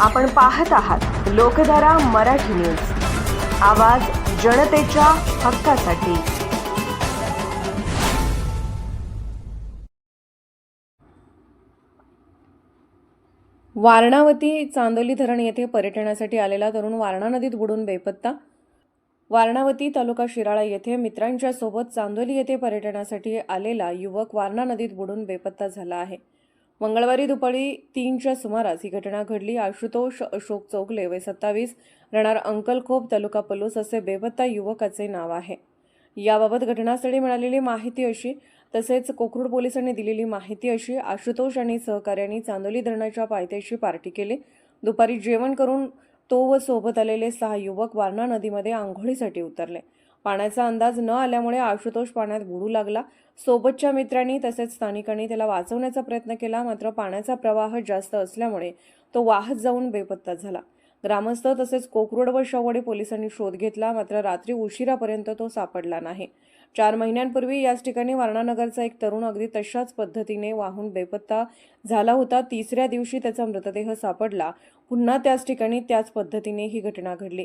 आपण पाहत आहात लोकधारा मराठी न्यूज. आवाज जनतेच्या हक्कासाठी. वारणावती चांदोली धरण येथे पर्यटनासाठी आलेला तरुण वारणा नदीत बुडून बेपत्ता. वारणावती तालुका शिराळा येथे मित्रांच्या सोबत चांदोली येथे पर्यटनासाठी आलेला युवक वारणा नदीत बुडून बेपत्ता झाला आहे. मंगळवारी दुपारी तीनच्या सुमारास ही घटना घडली. आशुतोष अशोक चौगले वय सत्तावीस राहणार अंकलखोप तालुका पलूस असे बेपत्ता युवकाचे नाव आहे. याबाबत घटनास्थळी मिळालेली माहिती अशी तसेच कोकरूड पोलिसांनी दिलेली माहिती अशी आशुतोष आणि सहकार्यांनी चांदोली धरणाच्या पायथ्याशी पार्टी केली. दुपारी जेवण करून तो व सोबत आलेले सहा युवक वारणा नदीमध्ये आंघोळीसाठी उतरले. पाण्याचा अंदाज न आल्यामुळे आशुतोष पाण्यात बुडू लागला. सोबतच्या मित्रांनी तसेच स्थानिकांनी त्याला वाचवण्याचा प्रयत्न केला मात्र पाण्याचा प्रवाह जास्त असल्यामुळे तो वाहत जाऊन बेपत्ता झाला. ग्रामस्थ तसेच कोकरोड व शवडी पोलिसांनी शोध घेतला मात्र रात्री उशिरापर्यंत तो सापडला नाही. चार महिन्यांपूर्वी याच ठिकाणी वारणानगरचा एक तरुण अगदी तशाच पद्धतीने वाहून बेपत्ता झाला होता. तिसऱ्या दिवशी त्याचा मृतदेह सापडला. पुन्हा त्याच ठिकाणी त्याच पद्धतीने ही घटना घडली.